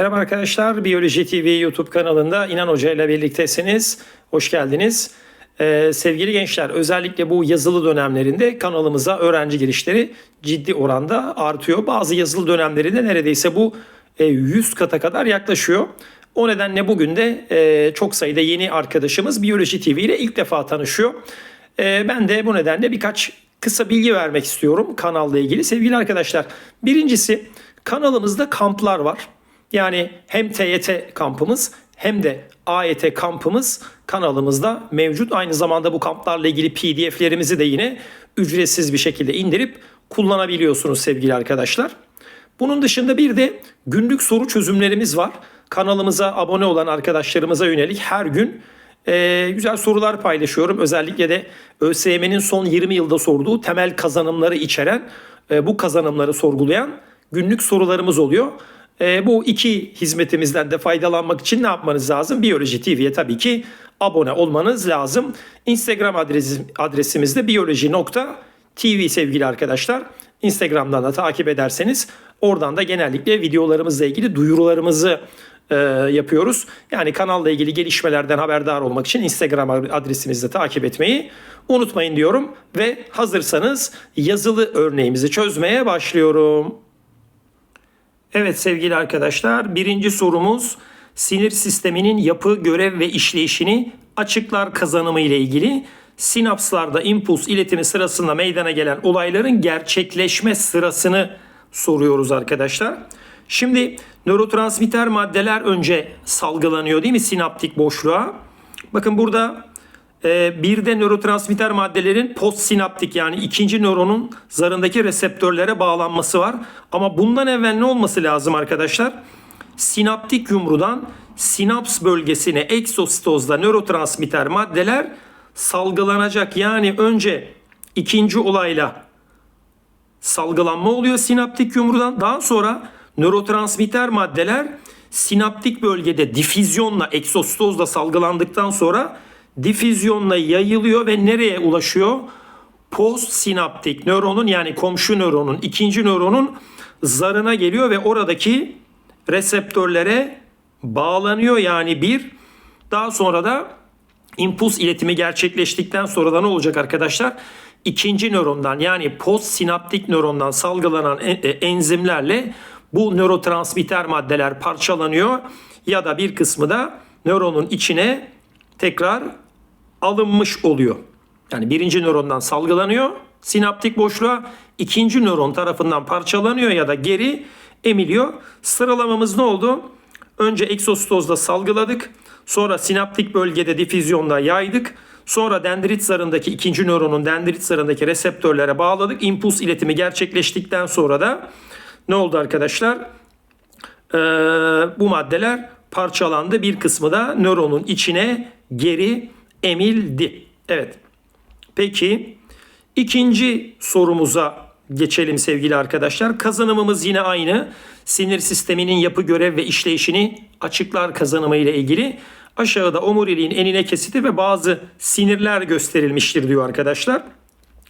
Merhaba arkadaşlar, Biyoloji TV YouTube kanalında İnan Hoca ile birliktesiniz. Hoş geldiniz. Ee, sevgili gençler, özellikle bu yazılı dönemlerinde kanalımıza öğrenci girişleri ciddi oranda artıyor. Bazı yazılı dönemlerinde neredeyse bu e, 100 kata kadar yaklaşıyor. O nedenle bugün de e, çok sayıda yeni arkadaşımız Biyoloji TV ile ilk defa tanışıyor. E, ben de bu nedenle birkaç kısa bilgi vermek istiyorum kanalla ilgili. Sevgili arkadaşlar, birincisi kanalımızda kamplar var. Yani hem TYT kampımız hem de AYT kampımız kanalımızda mevcut. Aynı zamanda bu kamplarla ilgili PDF'lerimizi de yine ücretsiz bir şekilde indirip kullanabiliyorsunuz sevgili arkadaşlar. Bunun dışında bir de günlük soru çözümlerimiz var. Kanalımıza abone olan arkadaşlarımıza yönelik her gün e, güzel sorular paylaşıyorum. Özellikle de ÖSYM'nin son 20 yılda sorduğu temel kazanımları içeren e, bu kazanımları sorgulayan günlük sorularımız oluyor. E, bu iki hizmetimizden de faydalanmak için ne yapmanız lazım? Biyoloji TV'ye tabii ki abone olmanız lazım. Instagram adresi, adresimiz de biyoloji.tv sevgili arkadaşlar. Instagram'dan da takip ederseniz oradan da genellikle videolarımızla ilgili duyurularımızı e, yapıyoruz. Yani kanalla ilgili gelişmelerden haberdar olmak için Instagram adresimizi de takip etmeyi unutmayın diyorum. Ve hazırsanız yazılı örneğimizi çözmeye başlıyorum. Evet sevgili arkadaşlar birinci sorumuz sinir sisteminin yapı, görev ve işleyişini açıklar kazanımı ile ilgili sinapslarda impuls iletimi sırasında meydana gelen olayların gerçekleşme sırasını soruyoruz arkadaşlar. Şimdi nörotransmitter maddeler önce salgılanıyor değil mi sinaptik boşluğa? Bakın burada e, bir de nörotransmitter maddelerin postsinaptik yani ikinci nöronun zarındaki reseptörlere bağlanması var. Ama bundan evvel ne olması lazım arkadaşlar? Sinaptik yumrudan sinaps bölgesine eksositozda nörotransmitter maddeler salgılanacak. Yani önce ikinci olayla salgılanma oluyor sinaptik yumrudan. Daha sonra nörotransmitter maddeler sinaptik bölgede difüzyonla eksositozla salgılandıktan sonra difüzyonla yayılıyor ve nereye ulaşıyor? Post sinaptik nöronun yani komşu nöronun ikinci nöronun zarına geliyor ve oradaki reseptörlere bağlanıyor yani bir daha sonra da impuls iletimi gerçekleştikten sonra da ne olacak arkadaşlar? İkinci nörondan yani post sinaptik nörondan salgılanan enzimlerle bu nörotransmitter maddeler parçalanıyor ya da bir kısmı da nöronun içine tekrar alınmış oluyor. Yani birinci nörondan salgılanıyor sinaptik boşluğa, ikinci nöron tarafından parçalanıyor ya da geri emiliyor. Sıralamamız ne oldu? Önce eksositozda salgıladık. Sonra sinaptik bölgede difüzyonla yaydık. Sonra dendrit zarındaki ikinci nöronun dendrit zarındaki reseptörlere bağladık. İmpuls iletimi gerçekleştikten sonra da ne oldu arkadaşlar? Ee, bu maddeler parçalandı. Bir kısmı da nöronun içine geri emildi. Evet. Peki ikinci sorumuza geçelim sevgili arkadaşlar. Kazanımımız yine aynı. Sinir sisteminin yapı görev ve işleyişini açıklar kazanımı ile ilgili. Aşağıda omuriliğin enine kesiti ve bazı sinirler gösterilmiştir diyor arkadaşlar.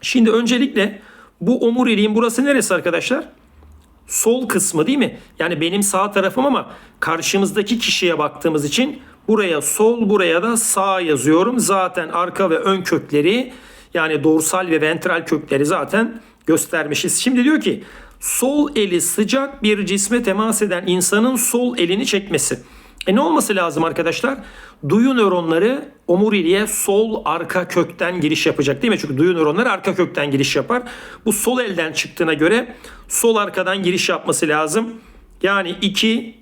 Şimdi öncelikle bu omuriliğin burası neresi arkadaşlar? Sol kısmı değil mi? Yani benim sağ tarafım ama karşımızdaki kişiye baktığımız için buraya sol buraya da sağ yazıyorum. Zaten arka ve ön kökleri yani dorsal ve ventral kökleri zaten göstermişiz. Şimdi diyor ki sol eli sıcak bir cisme temas eden insanın sol elini çekmesi. E ne olması lazım arkadaşlar? Duyu nöronları omuriliğe sol arka kökten giriş yapacak değil mi? Çünkü duyu nöronları arka kökten giriş yapar. Bu sol elden çıktığına göre sol arkadan giriş yapması lazım. Yani 2,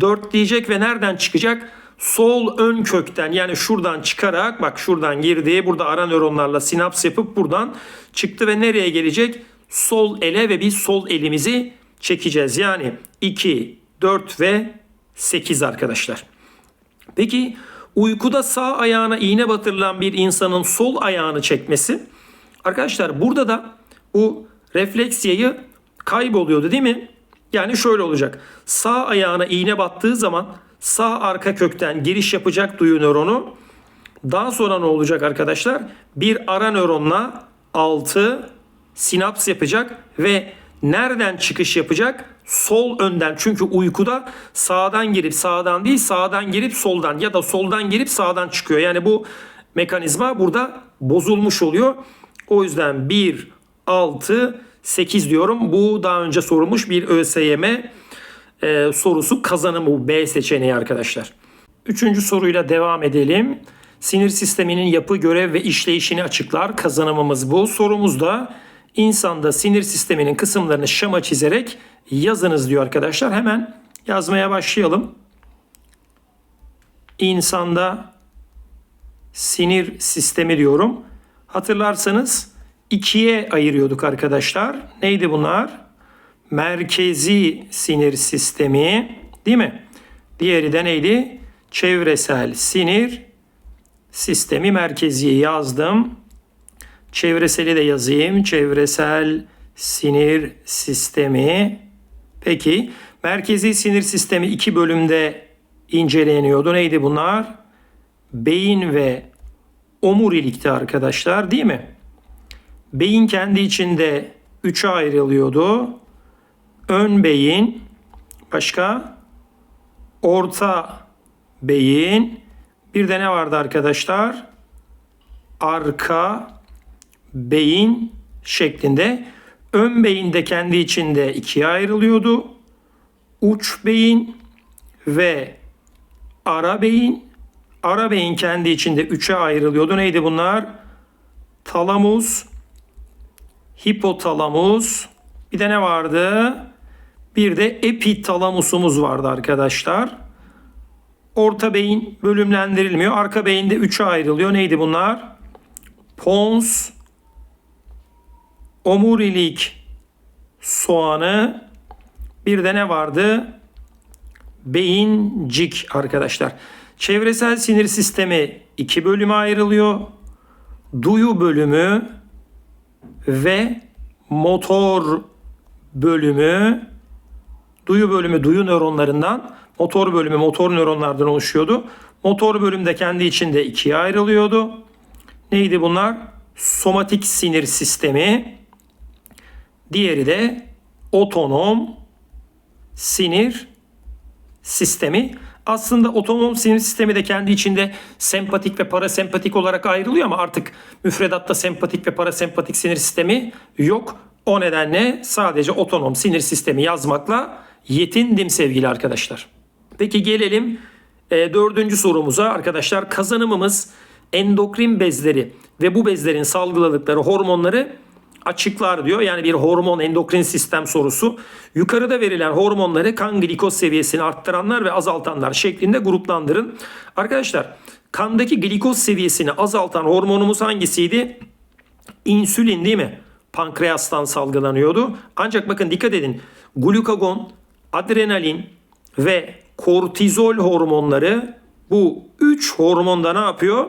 4 diyecek ve nereden çıkacak? Sol ön kökten yani şuradan çıkarak bak şuradan girdi. Burada ara nöronlarla sinaps yapıp buradan çıktı ve nereye gelecek? Sol ele ve biz sol elimizi çekeceğiz. Yani 2, 4 ve 8 arkadaşlar. Peki uykuda sağ ayağına iğne batırılan bir insanın sol ayağını çekmesi. Arkadaşlar burada da bu refleks yayı kayboluyordu değil mi? Yani şöyle olacak. Sağ ayağına iğne battığı zaman sağ arka kökten giriş yapacak duyu nöronu. Daha sonra ne olacak arkadaşlar? Bir ara nöronla 6 sinaps yapacak ve nereden çıkış yapacak? sol önden çünkü uykuda sağdan girip sağdan değil sağdan girip soldan ya da soldan girip sağdan çıkıyor. Yani bu mekanizma burada bozulmuş oluyor. O yüzden 1, 6, 8 diyorum. Bu daha önce sorulmuş bir ÖSYM e, sorusu kazanımı B seçeneği arkadaşlar. Üçüncü soruyla devam edelim. Sinir sisteminin yapı, görev ve işleyişini açıklar. Kazanımımız bu. Sorumuzda insanda sinir sisteminin kısımlarını şema çizerek yazınız diyor arkadaşlar. Hemen yazmaya başlayalım. İnsanda sinir sistemi diyorum. Hatırlarsanız ikiye ayırıyorduk arkadaşlar. Neydi bunlar? Merkezi sinir sistemi değil mi? Diğeri de neydi? Çevresel sinir sistemi merkezi yazdım. Çevreseli de yazayım. Çevresel sinir sistemi. Peki merkezi sinir sistemi iki bölümde inceleniyordu. Neydi bunlar? Beyin ve omurilikti arkadaşlar değil mi? Beyin kendi içinde üçe ayrılıyordu. Ön beyin, başka orta beyin, bir de ne vardı arkadaşlar? Arka beyin şeklinde. Ön beyin de kendi içinde ikiye ayrılıyordu. Uç beyin ve ara beyin. Ara beyin kendi içinde üçe ayrılıyordu. Neydi bunlar? Talamus, hipotalamus, bir de ne vardı? Bir de epitalamusumuz vardı arkadaşlar. Orta beyin bölümlendirilmiyor. Arka beyin de üçe ayrılıyor. Neydi bunlar? Pons, omurilik soğanı, bir de ne vardı? Beyincik arkadaşlar. Çevresel sinir sistemi iki bölüme ayrılıyor. Duyu bölümü ve motor bölümü. Duyu bölümü duyu nöronlarından, motor bölümü motor nöronlardan oluşuyordu. Motor bölüm de kendi içinde ikiye ayrılıyordu. Neydi bunlar? Somatik sinir sistemi. Diğeri de otonom sinir sistemi. Aslında otonom sinir sistemi de kendi içinde sempatik ve parasempatik olarak ayrılıyor ama artık müfredatta sempatik ve parasempatik sinir sistemi yok. O nedenle sadece otonom sinir sistemi yazmakla yetindim sevgili arkadaşlar. Peki gelelim e, dördüncü sorumuza arkadaşlar. Kazanımımız endokrin bezleri ve bu bezlerin salgıladıkları hormonları açıklar diyor. Yani bir hormon endokrin sistem sorusu. Yukarıda verilen hormonları kan glikoz seviyesini arttıranlar ve azaltanlar şeklinde gruplandırın. Arkadaşlar kandaki glikoz seviyesini azaltan hormonumuz hangisiydi? İnsülin değil mi? Pankreastan salgılanıyordu. Ancak bakın dikkat edin. Glukagon, adrenalin ve kortizol hormonları bu 3 hormonda ne yapıyor?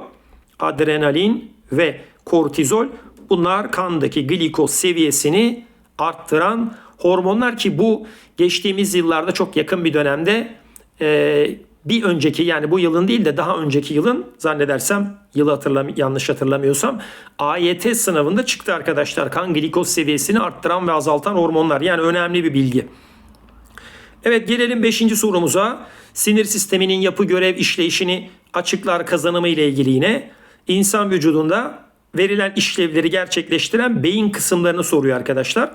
Adrenalin ve kortizol bunlar kandaki glikoz seviyesini arttıran hormonlar ki bu geçtiğimiz yıllarda çok yakın bir dönemde e, bir önceki yani bu yılın değil de daha önceki yılın zannedersem yılı hatırlam yanlış hatırlamıyorsam AYT sınavında çıktı arkadaşlar. Kan glikoz seviyesini arttıran ve azaltan hormonlar. Yani önemli bir bilgi. Evet gelelim 5. sorumuza. Sinir sisteminin yapı görev işleyişini açıklar kazanımı ile ilgili yine insan vücudunda verilen işlevleri gerçekleştiren beyin kısımlarını soruyor arkadaşlar.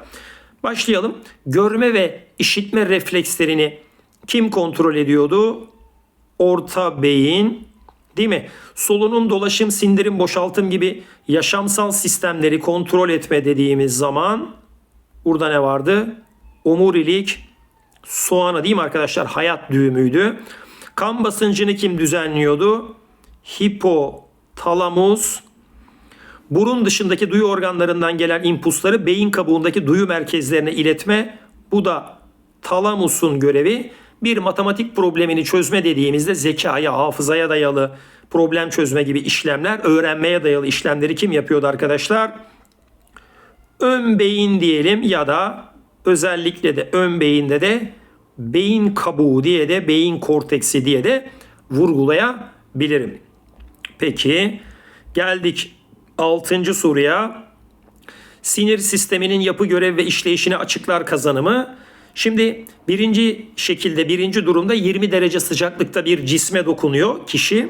Başlayalım. Görme ve işitme reflekslerini kim kontrol ediyordu? Orta beyin, değil mi? Solunum, dolaşım, sindirim, boşaltım gibi yaşamsal sistemleri kontrol etme dediğimiz zaman burada ne vardı? Omurilik, soğanı değil mi arkadaşlar? Hayat düğümüydü. Kan basıncını kim düzenliyordu? Hipotalamus. Burun dışındaki duyu organlarından gelen impulsları beyin kabuğundaki duyu merkezlerine iletme. Bu da talamusun görevi. Bir matematik problemini çözme dediğimizde zekaya, hafızaya dayalı problem çözme gibi işlemler, öğrenmeye dayalı işlemleri kim yapıyordu arkadaşlar? Ön beyin diyelim ya da özellikle de ön beyinde de beyin kabuğu diye de beyin korteksi diye de vurgulayabilirim. Peki geldik 6. soruya. Sinir sisteminin yapı görev ve işleyişini açıklar kazanımı. Şimdi birinci şekilde birinci durumda 20 derece sıcaklıkta bir cisme dokunuyor kişi.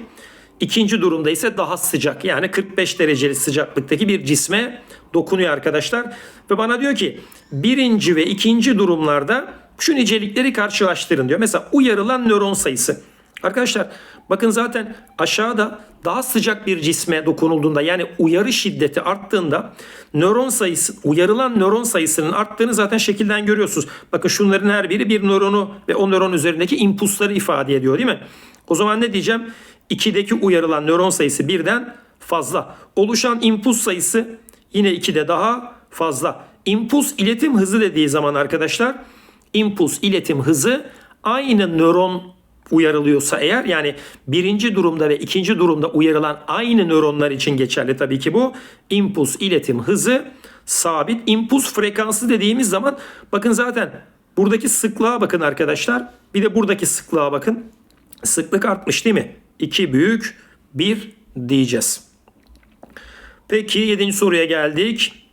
İkinci durumda ise daha sıcak yani 45 dereceli sıcaklıktaki bir cisme dokunuyor arkadaşlar. Ve bana diyor ki birinci ve ikinci durumlarda şu nicelikleri karşılaştırın diyor. Mesela uyarılan nöron sayısı. Arkadaşlar bakın zaten aşağıda daha sıcak bir cisme dokunulduğunda yani uyarı şiddeti arttığında nöron sayısı uyarılan nöron sayısının arttığını zaten şekilden görüyorsunuz. Bakın şunların her biri bir nöronu ve o nöron üzerindeki impulsları ifade ediyor değil mi? O zaman ne diyeceğim? 2'deki uyarılan nöron sayısı birden fazla. Oluşan impuls sayısı yine 2'de daha fazla. İmpuls iletim hızı dediği zaman arkadaşlar impuls iletim hızı aynı nöron uyarılıyorsa eğer yani birinci durumda ve ikinci durumda uyarılan aynı nöronlar için geçerli tabii ki bu. impuls iletim hızı sabit. impuls frekansı dediğimiz zaman bakın zaten buradaki sıklığa bakın arkadaşlar. Bir de buradaki sıklığa bakın. Sıklık artmış değil mi? 2 büyük 1 diyeceğiz. Peki 7. soruya geldik.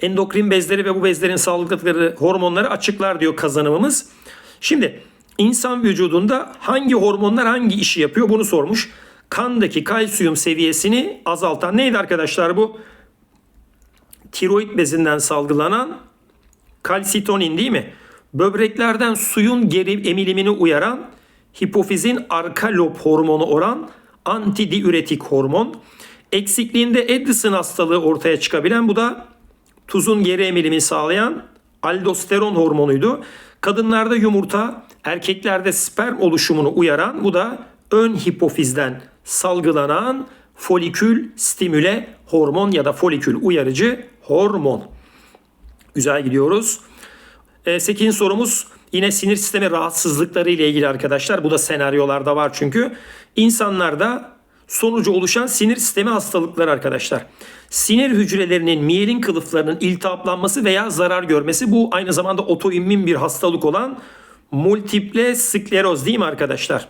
Endokrin bezleri ve bu bezlerin salgıladıkları hormonları açıklar diyor kazanımımız. Şimdi insan vücudunda hangi hormonlar hangi işi yapıyor bunu sormuş. Kandaki kalsiyum seviyesini azaltan neydi arkadaşlar bu? Tiroid bezinden salgılanan kalsitonin değil mi? Böbreklerden suyun geri emilimini uyaran hipofizin arka lob hormonu oran antidiüretik hormon. Eksikliğinde Addison hastalığı ortaya çıkabilen bu da tuzun geri emilimini sağlayan aldosteron hormonuydu. Kadınlarda yumurta, erkeklerde sperm oluşumunu uyaran bu da ön hipofizden salgılanan folikül stimüle hormon ya da folikül uyarıcı hormon. Güzel gidiyoruz. 8. sorumuz yine sinir sistemi rahatsızlıkları ile ilgili arkadaşlar. Bu da senaryolarda var çünkü. İnsanlarda sonucu oluşan sinir sistemi hastalıkları arkadaşlar. Sinir hücrelerinin miyelin kılıflarının iltihaplanması veya zarar görmesi bu aynı zamanda otoimmün bir hastalık olan multiple skleroz değil mi arkadaşlar?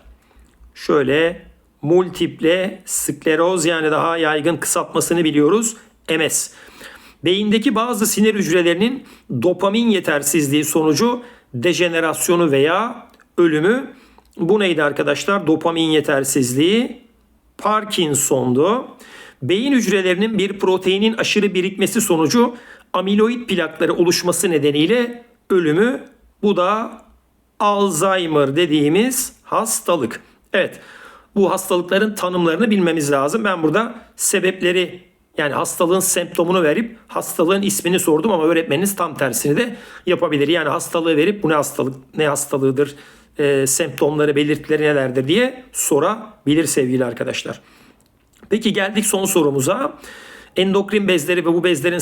Şöyle multiple skleroz yani daha yaygın kısaltmasını biliyoruz. MS. Beyindeki bazı sinir hücrelerinin dopamin yetersizliği sonucu dejenerasyonu veya ölümü. Bu neydi arkadaşlar? Dopamin yetersizliği Parkinson'du. Beyin hücrelerinin bir proteinin aşırı birikmesi sonucu amiloid plakları oluşması nedeniyle ölümü. Bu da Alzheimer dediğimiz hastalık. Evet bu hastalıkların tanımlarını bilmemiz lazım. Ben burada sebepleri yani hastalığın semptomunu verip hastalığın ismini sordum ama öğretmeniniz tam tersini de yapabilir. Yani hastalığı verip bu ne hastalık, ne hastalığıdır, e, semptomları, belirtileri nelerdir diye sorabilir sevgili arkadaşlar. Peki geldik son sorumuza. Endokrin bezleri ve bu bezlerin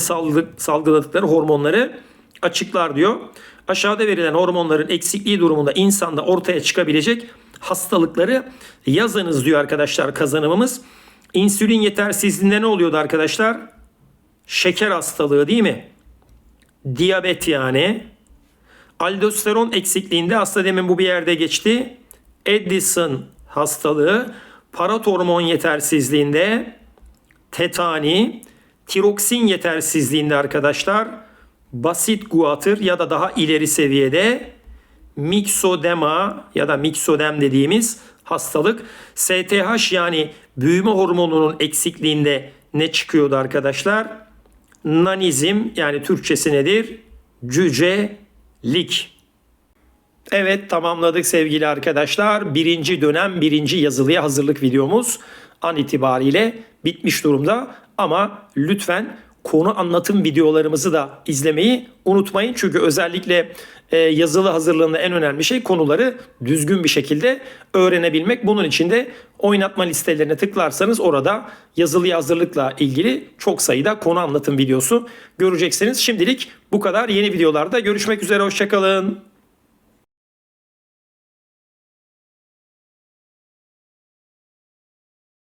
salgıladıkları hormonları açıklar diyor. Aşağıda verilen hormonların eksikliği durumunda insanda ortaya çıkabilecek hastalıkları yazınız diyor arkadaşlar kazanımımız. İnsülin yetersizliğinde ne oluyordu arkadaşlar? Şeker hastalığı değil mi? Diyabet yani. Aldosteron eksikliğinde aslında demin bu bir yerde geçti. Addison hastalığı, parat hormon yetersizliğinde, tetani, tiroksin yetersizliğinde arkadaşlar, basit guatr ya da daha ileri seviyede miksodema ya da miksodem dediğimiz hastalık. STH yani büyüme hormonunun eksikliğinde ne çıkıyordu arkadaşlar? Nanizm yani Türkçesi nedir? Cücelik. Evet tamamladık sevgili arkadaşlar. Birinci dönem birinci yazılıya hazırlık videomuz an itibariyle bitmiş durumda. Ama lütfen konu anlatım videolarımızı da izlemeyi unutmayın. Çünkü özellikle e, yazılı hazırlığında en önemli şey konuları düzgün bir şekilde öğrenebilmek. Bunun için de oynatma listelerine tıklarsanız orada yazılı hazırlıkla ilgili çok sayıda konu anlatım videosu göreceksiniz. Şimdilik bu kadar. Yeni videolarda görüşmek üzere. Hoşçakalın.